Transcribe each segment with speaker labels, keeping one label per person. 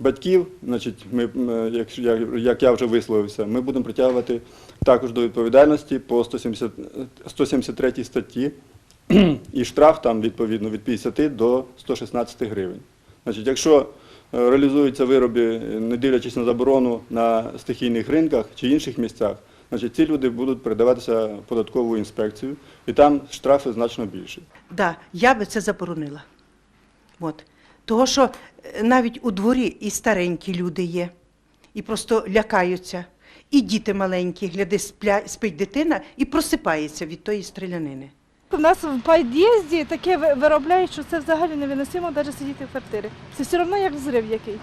Speaker 1: Батьків, значить, ми, якщо як я вже висловився, ми будемо притягувати також до відповідальності по 170, 173 статті, і штраф там відповідно від 50 до 116 гривень. Значить, якщо е, реалізуються вироби, е, не дивлячись на заборону на стихійних ринках чи інших місцях, значить, ці люди будуть передаватися податкову інспекцію, і там штрафи значно більші.
Speaker 2: Да, я би це заборонила. От. Того, що е, навіть у дворі і старенькі люди є, і просто лякаються. І діти маленькі, гляди, спля, спить дитина і просипається від тої стрілянини.
Speaker 3: У нас в під'їзді таке ви- виробляють, що це взагалі невиносимо навіть сидіти в квартирі. Це все одно як зрив який.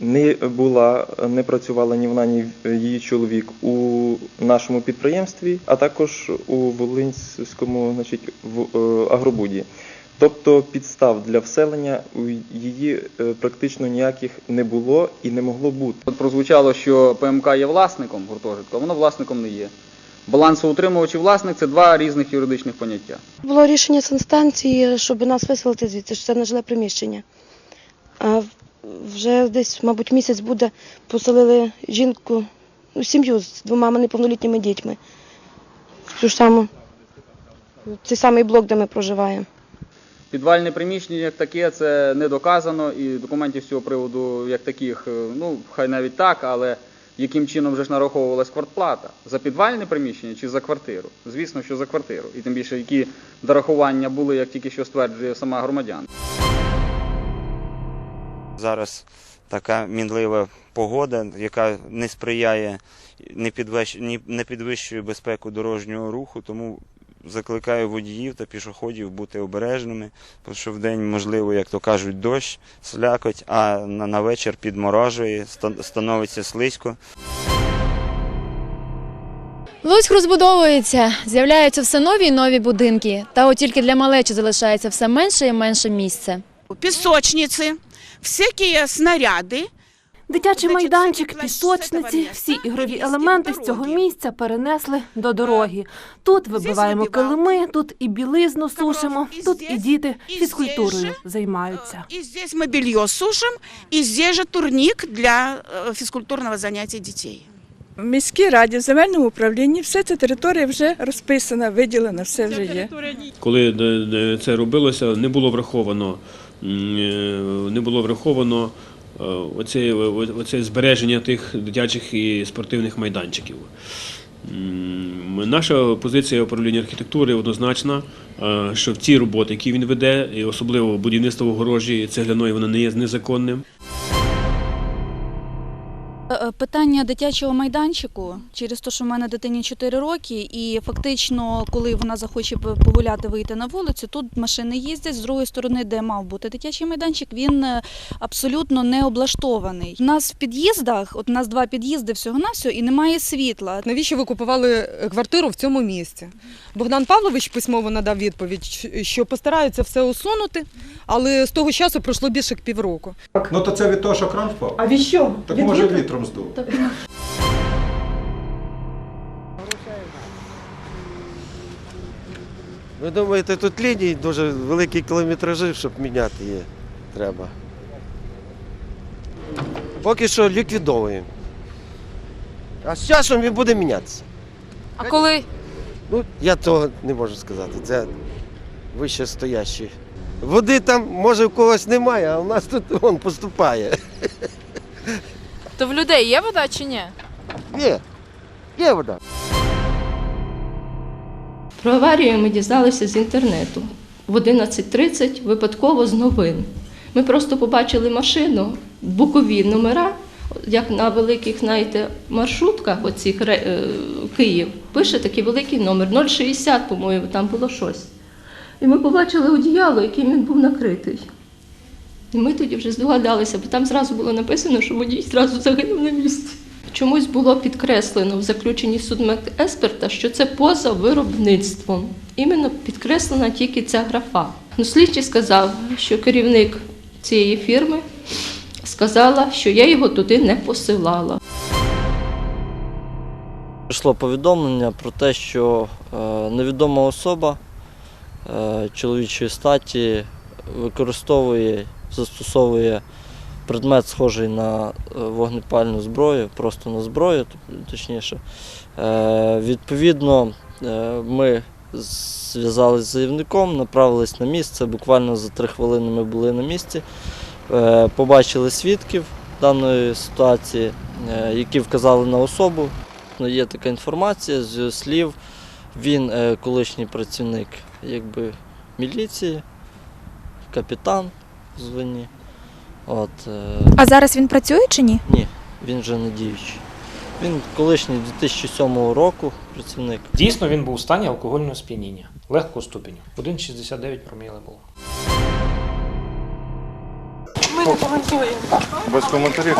Speaker 4: Не була, не працювала ні вона, ні її чоловік у нашому підприємстві, а також у Волинському значить, в е, Агробуді. Тобто підстав для вселення у її е, практично ніяких не було і не могло бути.
Speaker 5: От прозвучало, що ПМК є власником гуртожитку, а воно власником не є. Балансоутримувач і власник це два різних юридичних поняття.
Speaker 6: Було рішення санстанції, щоб нас виселити звідси, що це нежиле приміщення. А вже десь, мабуть, місяць буде, поселили жінку, ну, сім'ю з двома неповнолітніми дітьми. Цю ж саму, в цей самий блок, де ми проживаємо.
Speaker 5: Підвальне приміщення як таке, це не доказано, і документів з цього приводу як таких, е, ну хай навіть так, але яким чином вже ж нараховувалась квартплата? За підвальне приміщення чи за квартиру? Звісно, що за квартиру. І тим більше, які дорахування були, як тільки що стверджує сама громадянка.
Speaker 7: Зараз така мінлива погода, яка не сприяє, не підвищує, не підвищує безпеку дорожнього руху, тому закликаю водіїв та пішоходів бути обережними, тому що вдень, можливо, як то кажуть, дощ, слякоть, а на, на вечір підморожує, ста- становиться слизько.
Speaker 8: Луцьк розбудовується, з'являються все нові і нові будинки. Та от тільки для малечі залишається все менше і менше місця.
Speaker 9: пісочниці, всякі снаряди.
Speaker 10: Дитячий майданчик, пісочниці, всі ігрові елементи з цього місця перенесли до дороги. Тут вибиваємо килими, тут і білизну сушимо, тут і діти фізкультурою займаються.
Speaker 9: І здесь ми белье сушим, і здесь же турнік для е, фізкультурного заняття дітей.
Speaker 3: В міській раді, в земельному управлінні, все ця територія вже розписана, виділена, все вже є.
Speaker 11: коли е, е, це робилося, не було враховано, е, не було враховано е, оце, оце збереження тих дитячих і спортивних майданчиків. Наша позиція управління архітектури однозначна, е, що в ці роботи, які він веде, і особливо будівництво огорожі цегляної, воно не є незаконним.
Speaker 12: Питання дитячого майданчику через те, що в мене дитині 4 роки, і фактично, коли вона захоче погуляти, вийти на вулицю, тут машини їздять. З другої сторони, де мав бути дитячий майданчик, він е, абсолютно не облаштований. У нас в під'їздах, от у нас два під'їзди всього на всього, і немає світла.
Speaker 13: Навіщо ви купували е, квартиру в цьому місці? Богдан Павлович письмово надав відповідь, що постараються все усунути, але з того часу пройшло більше як півроку.
Speaker 14: Ну то це від того, що кран впав.
Speaker 3: А від що?
Speaker 14: Так може вітром здув.
Speaker 15: Ви думаєте, тут лінії дуже великі кілометражі, щоб міняти її треба. Поки що ліквідовуємо. А з часом він буде мінятися.
Speaker 8: А коли
Speaker 15: Ну, я того не можу сказати. Це вище стоящі. Води там, може, в когось немає, а у нас тут вон поступає.
Speaker 8: То в людей є вода чи ні?
Speaker 15: Є, є вода.
Speaker 6: Про аварію ми дізналися з інтернету в 11.30 випадково з новин. Ми просто побачили машину, бокові номера, як на великих, знаєте, маршрутках, оцих е, Київ, пише такий великий номер 060, по-моєму, там було щось. І ми побачили одіяло, яким він був накритий. І ми тоді вже здогадалися, бо там зразу було написано, що водій зразу загинув на місці. Чомусь було підкреслено в заключенні судмедексперта, що це поза виробництвом. Іменно підкреслена тільки ця графа. Ну, слідчий сказав, що керівник цієї фірми сказала, що я його туди не посилала.
Speaker 16: Прийшло повідомлення про те, що е, невідома особа е, чоловічої статі використовує застосовує предмет, схожий на е, вогнепальну зброю, просто на зброю, точніше. Е, Відповідно, е, ми зв'язалися з заявником, направились на місце. Буквально за три хвилини ми були на місці. Побачили свідків даної ситуації, які вказали на особу. Ну, Є така інформація з слів. Він колишній працівник якби, міліції, капітан в званні. От, е,
Speaker 17: А зараз він працює чи ні?
Speaker 16: ні, він вже не діючий. Він колишній 2007 року працівник.
Speaker 18: Дійсно, він був у стані алкогольного сп'яніння, легкого ступеню. 1,69 проміли було.
Speaker 19: Ми не коментуємо.
Speaker 14: Без коментарів.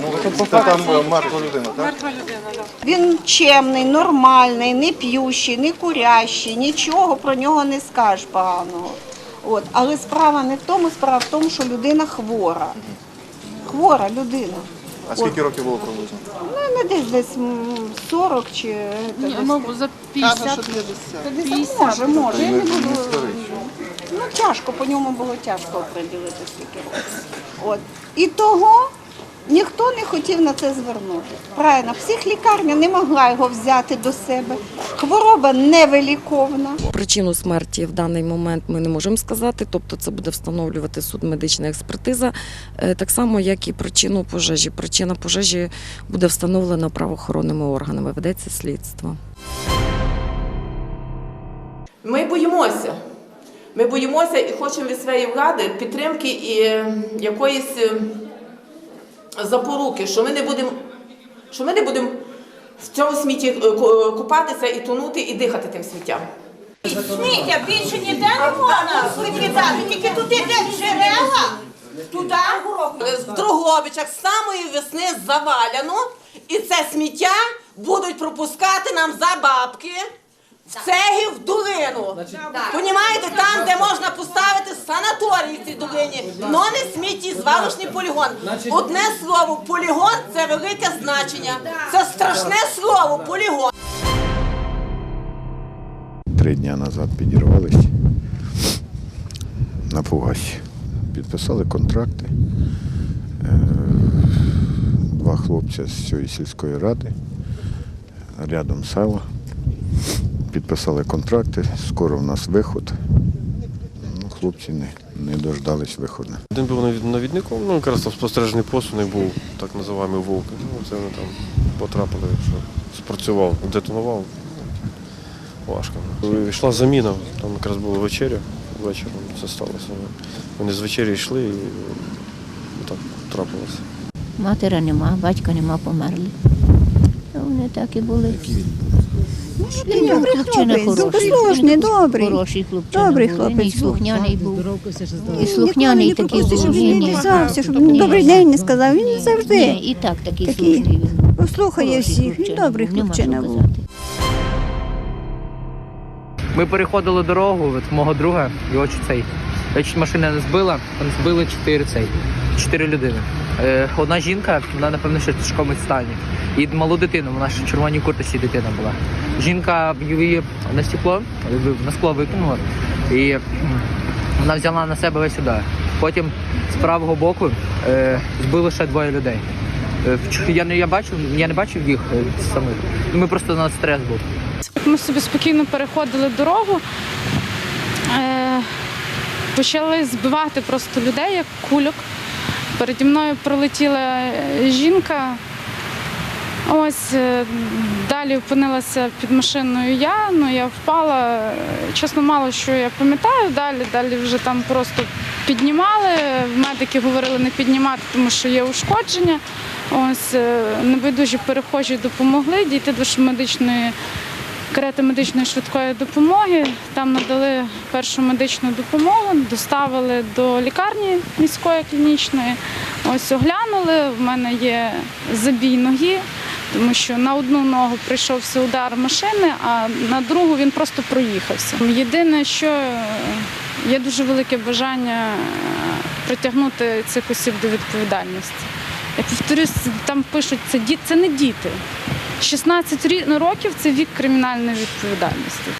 Speaker 14: Ну, це там мертва людина, так?
Speaker 19: Мертва людина, так.
Speaker 20: Він чемний, нормальний, не п'ющий, не курящий, нічого про нього не скажеш поганого. От. Але справа не в тому, справа в тому, що людина хвора. Хвора людина.
Speaker 14: А скільки років було приблизно?
Speaker 20: Ну, не десь десь 40 чи
Speaker 19: Ні,
Speaker 20: десь
Speaker 19: ну, за 50.
Speaker 20: Каже, що 50. Може, може. Я не
Speaker 14: Не-
Speaker 20: буду. Ну, тяжко, по ньому було тяжко оприділити скільки років. От. І того ніхто не хотів на це звернути. Правильно, психлікарня не могла його взяти до себе. Хвороба невиліковна.
Speaker 21: Причину смерті в даний момент ми не можемо сказати, тобто це буде встановлювати суд медична експертиза, е, так само як і причину пожежі. Причина пожежі буде встановлена правоохоронними органами, ведеться слідство.
Speaker 5: Ми боїмося. Ми боїмося і хочемо від своєї влади підтримки і е, якоїсь е, запоруки, що ми не будемо, що ми не будемо в цьому смітті е, купатися і тонути, і дихати тим сміттям.
Speaker 20: Сміття більше ніде не можна викидати, тільки туди, де джерела, туди.
Speaker 5: В Дрогобичах з самої весни заваляно, і це сміття будуть пропускати нам за бабки. В цегі в долину. Понімаєте, там, де можна поставити санаторій в цій долині, но не сміттєзвалищний полігон. Одне слово, полігон це велике значення. Це страшне слово, полігон.
Speaker 22: Три дні назад підірвались на Фугасі. Підписали контракти. Е, Два хлопця з цієї сільської ради, рядом села. Підписали контракти, скоро в нас виход. Ну, хлопці не, не дождались виходу.
Speaker 23: Один був навідником, ну якраз там спостережний пост у був так називаємо вовк. Ну, це вони там потрапили, що спрацював, детонував. Важко. Йшла заміна, там якраз була вечеря, вечором це сталося. Вони з вечері йшли і так трапилося.
Speaker 24: Матері нема, батька нема, померли. Вони так і були. Він
Speaker 13: Добрий
Speaker 24: хлопчина
Speaker 13: хлопець,
Speaker 24: Він
Speaker 13: добрий.
Speaker 24: Хороший хлопчина.
Speaker 13: Добрий
Speaker 24: був.
Speaker 13: хлопець
Speaker 24: і слухняний був. І слухняний
Speaker 13: ніколи
Speaker 24: такий
Speaker 13: не
Speaker 24: був. Ні,
Speaker 13: щоб
Speaker 24: ні.
Speaker 13: він відзався, щоб
Speaker 24: Ні.
Speaker 13: добрий день не сказав. Він завжди
Speaker 24: Ні, і так такий
Speaker 13: такий.
Speaker 24: слухний він.
Speaker 13: Послухає
Speaker 24: Хороший
Speaker 13: всіх. Він
Speaker 24: хлопчина
Speaker 13: добрий
Speaker 24: нема
Speaker 13: хлопчина був.
Speaker 24: казати.
Speaker 8: Ми переходили дорогу від мого друга, його чуть цей. Чуть машина не збила, там збили чотири цей, чотири людини. Е, одна жінка, вона напевно ще в тяжкому стані. І малу дитину, вона ще в червоній куртці дитина була. Жінка її на стекло, на скло викинула, і вона взяла на себе весь удар. Потім з правого боку е, збило ще двоє людей. Е, Я не я бачив, я не бачив їх е, самих. Ми просто на стрес був.
Speaker 25: Ми собі спокійно переходили дорогу, почали збивати просто людей, як кульок. Переді мною пролетіла е, жінка. Ось е, далі опинилася під машиною я, ну я впала. Чесно, мало що я пам'ятаю. Далі, далі вже там просто піднімали. Медики говорили не піднімати, тому що є ушкодження. Ось е, небайдужі перехожі допомогли дійти до медичної карети медичної швидкої допомоги. Там надали першу медичну допомогу, доставили до лікарні міської клінічної. Ось оглянули. В мене є забій ноги, тому що на одну ногу прийшовся удар машини, а на другу він просто проїхався. Єдине, що е, є дуже велике бажання е, притягнути цих осіб до відповідальності. Я повторюсь, там пишуть, це діти, це не діти. 16 рі- років це вік кримінальної відповідальності.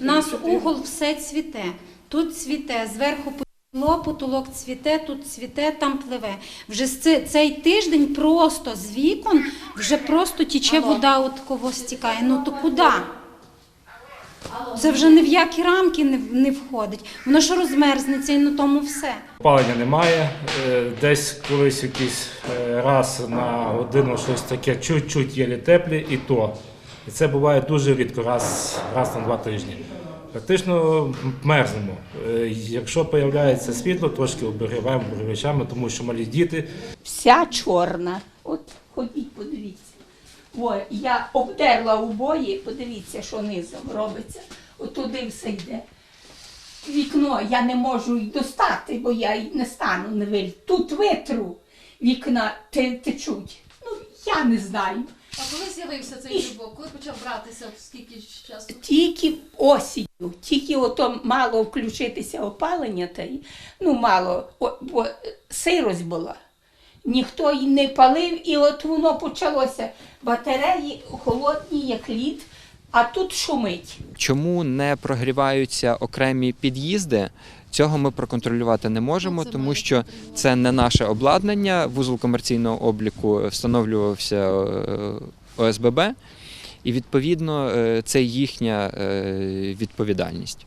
Speaker 26: У нас угол все цвіте.
Speaker 27: тут цвіте, зверху потекло, потолок цвіте, тут цвіте, там пливе. Вже з цей тиждень просто з вікон вже просто тіче вода, от кого стікає. Ну то куди? Це вже ні в які рамки не, входить. Воно ж розмерзнеться і на тому все.
Speaker 18: Опалення немає. Е, Десь колись якийсь е, раз на годину щось таке чуть-чуть єлі теплі, і то. І це буває дуже рідко, раз, раз на два тижні. Практично мерзнемо. Е, Якщо з'являється світло, трошки обігріваємо обігрівачами, тому що малі діти.
Speaker 6: Вся чорна. От ходіть, подивіться. О, я обдерла обої, подивіться, що низом робиться. От туди все йде. Вікно я не можу й достати, бо я й не стану не виль. Тут витру вікна течуть. Ну, я не знаю.
Speaker 28: А коли з'явився цей грибок? Коли почав братися? Скільки часу?
Speaker 6: Тільки осінню, тільки ото мало включитися опалення, та й, ну мало, о, бо сирость була. Ніхто й не палив, і от воно почалося. Батареї холодні, як лід, а тут шумить.
Speaker 29: Чому не прогріваються окремі під'їзди? Цього ми проконтролювати не можемо, тому що це не наше обладнання. Вузол комерційного обліку встановлювався е, ОСББ, і відповідно е, це їхня е, відповідальність.